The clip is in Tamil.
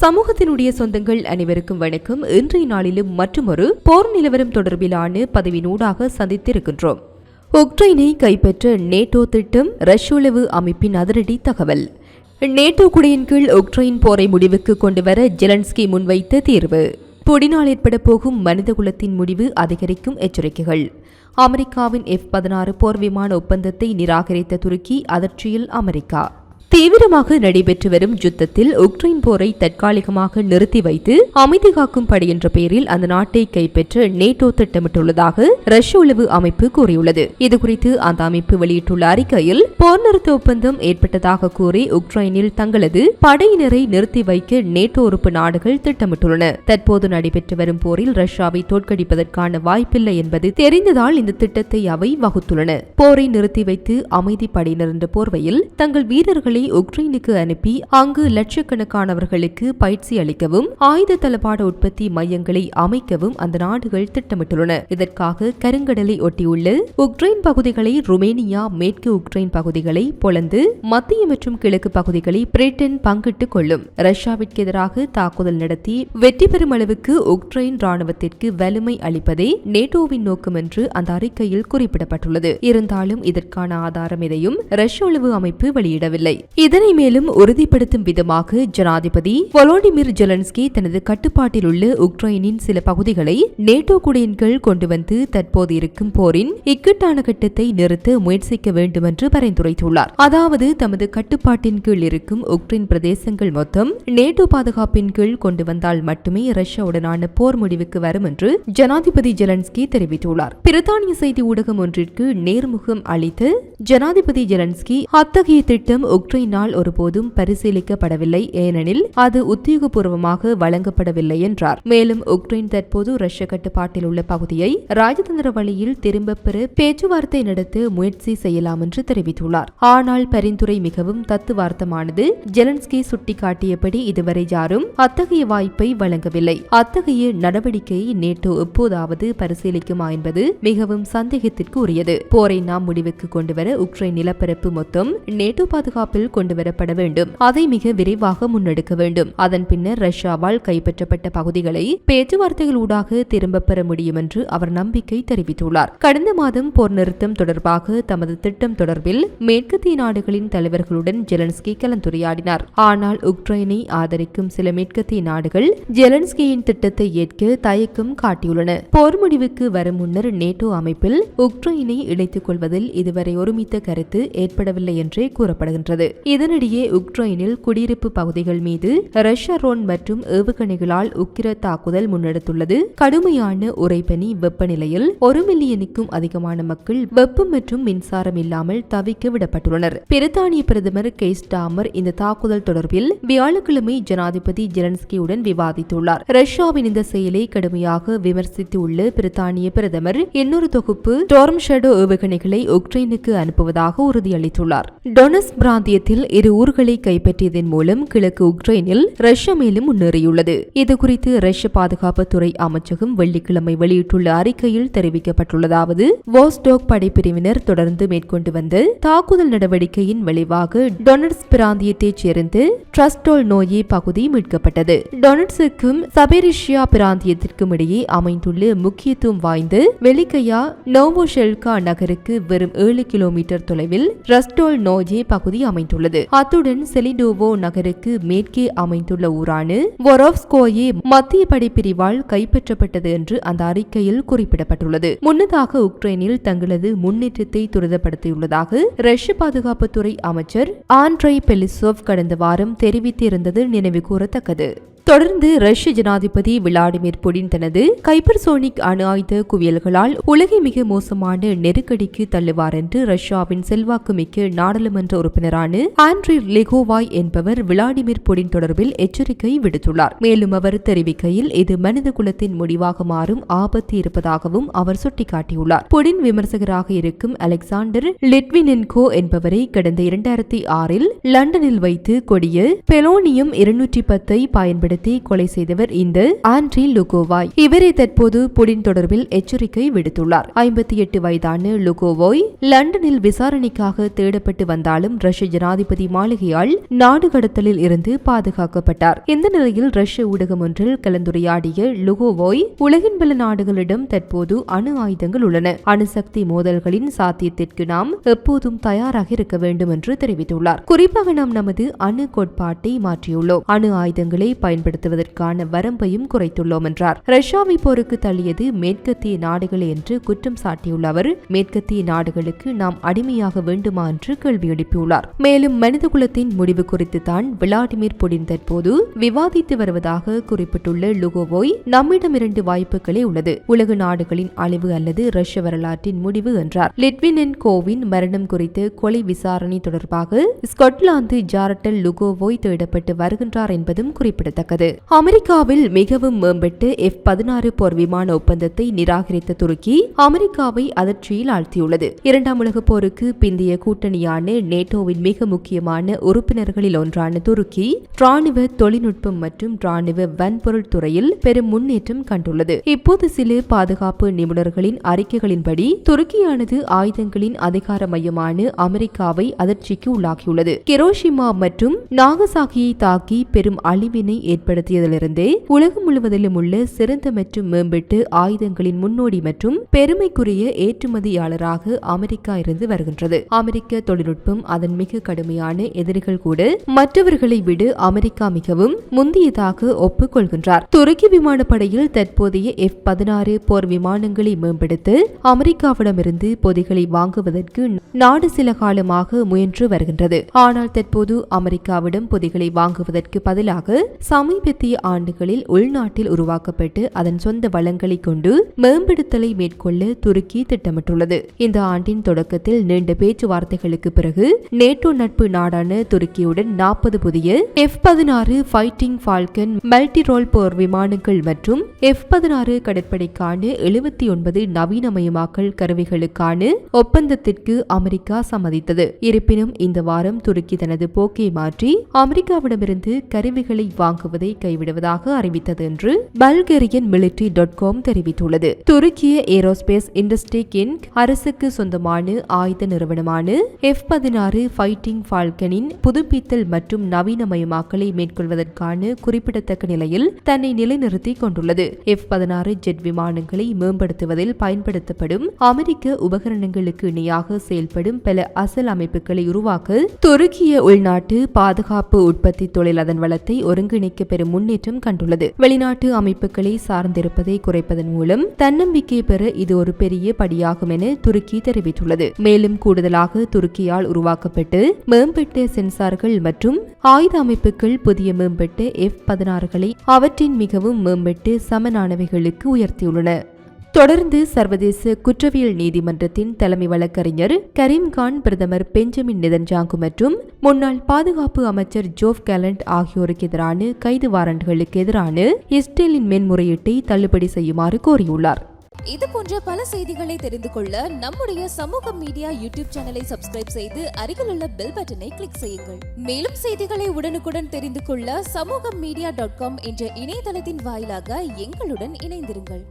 சமூகத்தினுடைய சொந்தங்கள் அனைவருக்கும் வணக்கம். இன்றைய நாளிலும் மற்றுமொரு போர் நிலவரம் தொடர்பிலான பதவினூடாக சந்தித்திருக்கின்றோம். உக்ரைனை கைப்பற்ற நேட்டோ திட்டம் ரஷ்யுளவு அமைப்பின் அதிரடி தகவல். நேட்டோ குடியின் கீழ் உக்ரைன் போரை முடிவுக்கு கொண்டுவர ஜெலன்ஸ்கி முன்வைத்த தீர்வு. புடினால் ஏற்பட போகும் மனிதகுலத்தின் முடிவு அதிகரிக்கும் எச்சரிக்கைகள். அமெரிக்காவின் எஃப் பதினாறு போர் விமான ஒப்பந்தத்தை நிராகரித்த துருக்கி அதிர்ச்சியில் அமெரிக்கா. தீவிரமாக நடைபெற்று வரும் யுத்தத்தில் உக்ரைன் போரை தற்காலிகமாக நிறுத்தி வைத்து அமைதி காக்கும் படை என்ற பெயரில் அந்த நாட்டை கைப்பற்ற நேட்டோ திட்டமிட்டுள்ளதாக ரஷ்ய உளவு அமைப்பு கூறியுள்ளது. இதுகுறித்து அந்த அமைப்பு வெளியிட்டுள்ள அறிக்கையில் போர் நிறுத்த ஒப்பந்தம் ஏற்பட்டதாக கூறி உக்ரைனில் தங்களது படையினரை நிறுத்தி வைக்க நேட்டோ உறுப்பு நாடுகள் திட்டமிட்டுள்ளன. தற்போது நடைபெற்று வரும் போரில் ரஷ்யாவை தோற்கடிப்பதற்கான வாய்ப்பில்லை என்பது தெரிந்ததால் இந்த திட்டத்தை அவை வகுத்துள்ளன. போரை நிறுத்தி வைத்து அமைதி படையினர் என்ற போர்வையில் தங்கள் வீரர்களை உக்ரைனுக்கு அனுப்பி அங்கு லட்சக்கணக்கானவர்களுக்கு பயிற்சி அளிக்கவும் ஆயுத தளபாட உற்பத்தி மையங்களை அமைக்கவும் அந்த நாடுகள் திட்டமிட்டுள்ளன. இதற்காக கருங்கடலை ஒட்டியுள்ள உக்ரைன் பகுதிகளை ருமேனியா மேற்கு உக்ரைன் பகுதிகளை பொலந்து மத்திய மற்றும் கிழக்கு பகுதிகளை பிரிட்டன் பங்கிட்டுக் கொள்ளும். ரஷ்யாவிற்கு எதிராக தாக்குதல் நடத்தி வெற்றி பெறும் அளவுக்கு உக்ரைன் ராணுவத்திற்கு வலிமை அளிப்பதே நேட்டோவின் நோக்கம் என்று அந்த அறிக்கையில் குறிப்பிடப்பட்டுள்ளது. இருந்தாலும் இதற்கான ஆதாரம் எதையும் ரஷ்ய உளவு அமைப்பு வெளியிடவில்லை. இதனை மேலும் உறுதிப்படுத்தும் விதமாக ஜனாதிபதி வொலோடிமிர் ஜெலன்ஸ்கி தனது கட்டுப்பாட்டில் உள்ள உக்ரைனின் சில பகுதிகளை நேட்டோ குடியின் கீழ் கொண்டு வந்து தற்போது இருக்கும் போரின் இக்கட்டான கட்டத்தை நிறுத்த முயற்சிக்க வேண்டும் என்று பரிந்துரைத்துள்ளார். அதாவது தமது கட்டுப்பாட்டின் கீழ் இருக்கும் உக்ரைன் பிரதேசங்கள் மொத்தம் நேட்டோ பாதுகாப்பின் கீழ் கொண்டு வந்தால் மட்டுமே ரஷ்யாவுடனான போர் முடிவுக்கு வரும் என்று ஜனாதிபதி ஜெலன்ஸ்கி தெரிவித்துள்ளார். பிரித்தானிய செய்தி ஊடகம் ஒன்றிற்கு நேர்முகம் அளித்து ஜனாதிபதி ஜெலன்ஸ்கி அத்தகைய திட்டம் உக்ரைனால் ஒருபோதும் பரிசீலிக்கப்படவில்லை. ஏனெனில் அது உத்தியோகபூர்வமாக வழங்கப்படவில்லை என்றார். மேலும் உக்ரைன் தற்போது ரஷ்ய கட்டுப்பாட்டில் உள்ள பகுதியை ராஜதந்திர வழியில் திரும்பப் பெற பேச்சுவார்த்தை நடத்த முயற்சி செய்யலாம் என்று தெரிவித்துள்ளார். ஆனால் பரிந்துரை மிகவும் தத்துவார்த்தமானது. ஜெலன்ஸ்கி சுட்டிக்காட்டியபடி இதுவரை யாரும் அத்தகைய வாய்ப்பை வழங்கவில்லை. அத்தகைய நடவடிக்கையை நேட்டோ எப்போதாவது பரிசீலிக்குமா என்பது மிகவும் சந்தேகத்திற்கு உரியது போரை நாம் முடிவுக்கு கொண்டுவர உக்ரைன் நிலப்பரப்பு மொத்தம் நேட்டோ பாதுகாப்பில் கொண்டுவரப்பட வேண்டும். அதை மிக விரைவாக முன்னெடுக்க வேண்டும். அதன் பின்னர் ரஷ்யாவால் கைப்பற்றப்பட்ட பகுதிகளை பேச்சுவார்த்தைகளூடாக திரும்பப் பெற முடியும் என்று அவர் நம்பிக்கை தெரிவித்துள்ளார். கடந்த மாதம் போர் நிறுத்தம் தொடர்பாக தமது திட்டம் தொடர்பில் மேற்கத்திய நாடுகளின் தலைவர்களுடன் ஜெலன்ஸ்கி கலந்துரையாடினார். ஆனால் உக்ரைனை ஆதரிக்கும் சில மேற்கத்திய நாடுகள் ஜெலன்ஸ்கியின் திட்டத்தை ஏற்க தயக்கம் காட்டியுள்ளன. போர் முடிவுக்கு வரும் முன்னர் நேட்டோ அமைப்பில் உக்ரைனை இணைத்துக் கொள்வதில் இதுவரை ஒருமித்த கருத்து ஏற்படவில்லை என்றே கூறப்படுகின்றது. இதனிடையே உக்ரைனில் குடியிருப்பு பகுதிகள் மீது ரஷ்ய ரோன் மற்றும் ஏவுகணைகளால் உக்கிர தாக்குதல் முன்னெடுத்துள்ளது. கடுமையான உறைபனி வெப்பநிலையில் ஒரு மில்லியனுக்கும் அதிகமான மக்கள் வெப்பம் மற்றும் மின்சாரம் இல்லாமல் தவிக்க விடப்பட்டுள்ளனர். பிரித்தானிய பிரதமர் கெய்ஸ் டாமர் இந்த தாக்குதல் தொடர்பில் வியாழக்கிழமை ஜனாதிபதி ஜெலன்ஸ்கியுடன் விவாதித்துள்ளார். ரஷ்யாவின் இந்த செயலை கடுமையாக விமர்சித்துள்ள பிரித்தானிய பிரதமர் இன்னொரு தொகுப்பு டோர்ம் ஷெடோ ஏவுகணைகளை உக்ரைனுக்கு அனுப்புவதாக உறுதியளித்துள்ளார். டொனஸ் பிராந்தியத்தில் இரு ஊர்களை கைப்பற்றியதன் மூலம் கிழக்கு உக்ரைனில் ரஷ்யா மேலும் முன்னேறியுள்ளது. இதுகுறித்து ரஷ்ய பாதுகாப்புத்துறை அமைச்சகம் வெள்ளிக்கிழமை வெளியிட்டுள்ள அறிக்கையில் தெரிவிக்கப்பட்டுள்ளதாவது வாஸ்டாக் படைப்பிரிவினர் தொடர்ந்து மேற்கொண்டு வந்த தாக்குதல் நடவடிக்கையின் விளைவாக டொனட்ஸ் பிராந்தியத்தைச் சேர்ந்து ட்ரஸ்டோல் நோயே பகுதி மீட்கப்பட்டது. டொனட்ஸுக்கும் சபெரிஷியா பிராந்தியத்திற்கும் இடையே அமைந்துள்ள முக்கியத்துவம் வாய்ந்த வெலிக்கையா நோவோஷெல்கா நகருக்கு வெறும் ஏழு கிலோமீட்டர் தொலைவில் ரஸ்டோல் நோஜே பகுதி அமைந்துள்ளது. அத்துடன் செலிடோவோ நகருக்கு மேற்கே அமைந்துள்ள ஊரான வொரோவ்ஸ்கோயே மத்திய படைப்பிரிவால் கைப்பற்றப்பட்டது என்று அந்த அறிக்கையில் குறிப்பிடப்பட்டுள்ளது. முன்னதாக உக்ரைனில் தங்களது முன்னேற்றத்தை துரிதப்படுத்தியுள்ளதாக ரஷ்ய பாதுகாப்புத்துறை அமைச்சர் ஆண்ட்ரை பெலிசோவ் கடந்த வாரம் தெரிவித்திருந்தது நினைவு கூறத்தக்கது. தொடர்ந்து ரஷ்ய ஜனாதிபதி விளாடிமிர் புடின் தனது கைபர்சோனிக் அணு ஆயுத குவியல்களால் உலகை மிக மோசமான நெருக்கடிக்கு தள்ளுவார் என்று ரஷ்யாவின் செல்வாக்குமிக்க நாடாளுமன்ற உறுப்பினரான ஆண்ட்ரி லெகோவாய் என்பவர் விளாடிமிர் புடின் தொடர்பில் எச்சரிக்கை விடுத்துள்ளார். மேலும் அவர் தெரிவிக்கையில் இது மனித குலத்தின் முடிவாக மாறும் ஆபத்து இருப்பதாகவும் அவர் சுட்டிக்காட்டியுள்ளார். புடின் விமர்சகராக இருக்கும் அலெக்சாண்டர் லிட்வினென்கோ என்பவரை கடந்த இரண்டாயிரத்தி ஆறில் லண்டனில் வைத்து கொடிய பெலோனியம் இருநூற்றி பத்தை பயன்படுத்தி பயன்படுத்தி கொலை செய்தவர் இந்த ஆண்ட்ரி லுகோவாய். இவரை தற்போது புடின் தொடர்பில் எச்சரிக்கை விடுத்துள்ளார். ஐம்பத்தி எட்டு வயதான லுகோவோய் லண்டனில் விசாரணைக்காக தேடப்பட்டு வந்தாலும் ரஷ்ய ஜனாதிபதி மாளிகையால் நாடு கடத்தலில் இருந்து பாதுகாக்கப்பட்டார். இந்த நிலையில் ரஷ்ய ஊடகம் ஒன்றில் கலந்துரையாடிய லுகோவோய் உலகின் பல நாடுகளிடம் தற்போது அணு ஆயுதங்கள் உள்ளன. அணுசக்தி மோதல்களின் சாத்தியத்திற்கு நாம் எப்போதும் தயாராக இருக்க வேண்டும் என்று தெரிவித்துள்ளார். குறிப்பாக நாம் நமது அணு கோட்பாட்டை மாற்றியுள்ளோம். அணு ஆயுதங்களை பயன்படுத்துவதற்கான வரம்பையும் குறைத்துள்ளோம் என்றார். ரஷ்யாவை போருக்கு தள்ளியது மேற்கத்திய நாடுகள் என்று குற்றம் சாட்டியுள்ள அவர் மேற்கத்திய நாடுகளுக்கு நாம் அடிமையாக வேண்டுமா என்று கேள்வி எழுப்பியுள்ளார். மேலும் மனிதகுலத்தின் முடிவு குறித்து தான் விளாடிமிர் புடின் தற்போது விவாதித்து வருவதாக குறிப்பிட்டுள்ள லுகோவோய் நம்மிடம் இரண்டு வாய்ப்புகளே உள்ளது. உலக நாடுகளின் அழிவு அல்லது ரஷ்ய வரலாற்றின் முடிவு என்றார். லிட்வினன் கோவின் மரணம் குறித்து கொலை விசாரணை தொடர்பாக ஸ்காட்லாந்து ஜாரட்டல் லுகோவோய் தேடப்பட்டு வருகின்றார் என்பதும் குறிப்பிடத்தக்கது. குறிப்பிடத்தக்கது அமெரிக்காவில் மிகவும் மேம்பட்டு எஃப் பதினாறு போர் விமான ஒப்பந்தத்தை நிராகரித்த துருக்கி அமெரிக்காவை அதிர்ச்சியில் ஆழ்த்தியுள்ளது. இரண்டாம் உலகப் போருக்கு பிந்தைய கூட்டணியான நேட்டோவின் மிக முக்கியமான உறுப்பினர்களில் ஒன்றான துருக்கி ராணுவ தொழில்நுட்பம் மற்றும் ராணுவ வன்பொருள் துறையில் பெரும் முன்னேற்றம் கண்டுள்ளது. இப்போது சில பாதுகாப்பு நிபுணர்களின் அறிக்கைகளின்படி துருக்கியானது ஆயுதங்களின் அதிகார மையமான அமெரிக்காவை அதிர்ச்சிக்கு உள்ளாகியுள்ளது கிரோஷிமா மற்றும் நாகசாகியை தாக்கி பெரும் அழிவினை ஏற்படுத்தியதிலிருந்தே உலகம் முழுவதிலும் உள்ள சிறந்த மற்றும் மேம்பட்டு ஆயுதங்களின் முன்னோடி மற்றும் பெருமைக்குரிய ஏற்றுமதியாளராக அமெரிக்கா இருந்து வருகின்றது. அமெரிக்க தொழில்நுட்பம் அதன் மிக கடுமையான எதிரிகள் கூட மற்றவர்களை விட அமெரிக்கா மிகவும் முந்தியதாக ஒப்புக்கொள்கின்றார். துருக்கி விமானப்படையில் தற்போதைய எஃப் பதினாறு போர் விமானங்களை மேம்படுத்த அமெரிக்காவிடமிருந்து பொதிகளை வாங்குவதற்கு நாடு சில காலமாக முயன்று வருகின்றது. ஆனால் தற்போது அமெரிக்காவிடம் பொதிகளை வாங்குவதற்கு பதிலாக சம சமீபத்திய ஆண்டுகளில் உள்நாட்டில் உருவாக்கப்பட்டு அதன் சொந்த வளங்களை கொண்டு மேம்படுத்தலை மேற்கொள்ள துருக்கி திட்டமிட்டுள்ளது. இந்த ஆண்டின் தொடக்கத்தில் நீண்ட பேச்சுவார்த்தைகளுக்கு பிறகு நேட்டோ நட்பு நாடான துருக்கியுடன் நாற்பது புதிய எஃப் பதினாறு ஃபைட்டிங் ஃபால்கன் மல்டி ரோல் போர் விமானங்கள் மற்றும் எஃப் பதினாறு கடற்படைக்கான எழுபத்தி ஒன்பது நவீனமயமாக்கல் கருவிகளுக்கான ஒப்பந்தத்திற்கு அமெரிக்கா சம்மதித்தது. இருப்பினும் இந்த வாரம் துருக்கி தனது போக்கை மாற்றி அமெரிக்காவிடமிருந்து கருவிகளை வாங்குவது கைவிடுவதாக அறிவித்தது என்று பல்கேரியன் மிலிட்டரி டாட் காம் தெரிவித்துள்ளது. துருக்கிய ஏரோஸ்பேஸ் இண்டஸ்ட்ரி இன்க் அரசுக்கு சொந்தமான ஆயுத நிறுவனமான எஃப் பதினாறு ஃபைட்டிங் ஃபால்கனின் புதுப்பித்தல் மற்றும் நவீனமயமாக்கலை மேற்கொள்வதற்கான குறிப்பிடத்தக்க நிலையில் தன்னை நிலைநிறுத்திக் கொண்டுள்ளது. எஃப் பதினாறு ஜெட் விமானங்களை மேம்படுத்துவதில் பயன்படுத்தப்படும் அமெரிக்க உபகரணங்களுக்கு இணையாக செயல்படும் பல அசல் அமைப்புகளை உருவாக்க துருக்கிய உள்நாட்டு பாதுகாப்பு உற்பத்தி தொழில் அதன் வளத்தை ஒருங்கிணைக்க பெரும் முன்னேற்றம் கண்டுள்ளது. வெளிநாட்டு அமைப்புகளை சார்ந்திருப்பதை குறைப்பதன் மூலம் தன்னம்பிக்கை பெற இது ஒரு பெரிய படியாகும் என துருக்கி தெரிவித்துள்ளது. மேலும் கூடுதலாக துருக்கியால் உருவாக்கப்பட்டு மேம்பட்ட சென்சார்கள் மற்றும் ஆயுத அமைப்புகள் புதிய மேம்பட்ட எஃப் பதினாறுகளை அவற்றின் மிகவும் மேம்பட்டு சமனானவைகளுக்கு உயர்த்தியுள்ளன. தொடர்ந்து சர்வதேச குற்றவியல் நீதிமன்றத்தின் தலைமை வழக்கறிஞர் கரீம்கான் பிரதமர் பெஞ்சமின் நெதன்ஜாங்கு மற்றும் முன்னாள் பாதுகாப்பு அமைச்சர் ஜோப் கேலண்ட் ஆகியோருக்கு எதிரான கைது வாரண்டுகளுக்கு எதிரான இஸ்ரேலின் மேன்முறையீட்டை தள்ளுபடி செய்யுமாறு கோரியுள்ளார். இது போன்ற பல செய்திகளை தெரிந்து கொள்ள நம்முடைய சமூக மீடியா யூடியூப் சேனலை சப்ஸ்கிரைப் செய்து அருகில் உள்ள பெல் பட்டனை கிளிக் செய்யுங்கள். மேலும் செய்திகளை உடனுக்குடன் தெரிந்து கொள்ள சமூக மீடியா டாட் காம் என்ற இணையதளத்தின் வாயிலாக எங்களுடன் இணைந்திருங்கள்.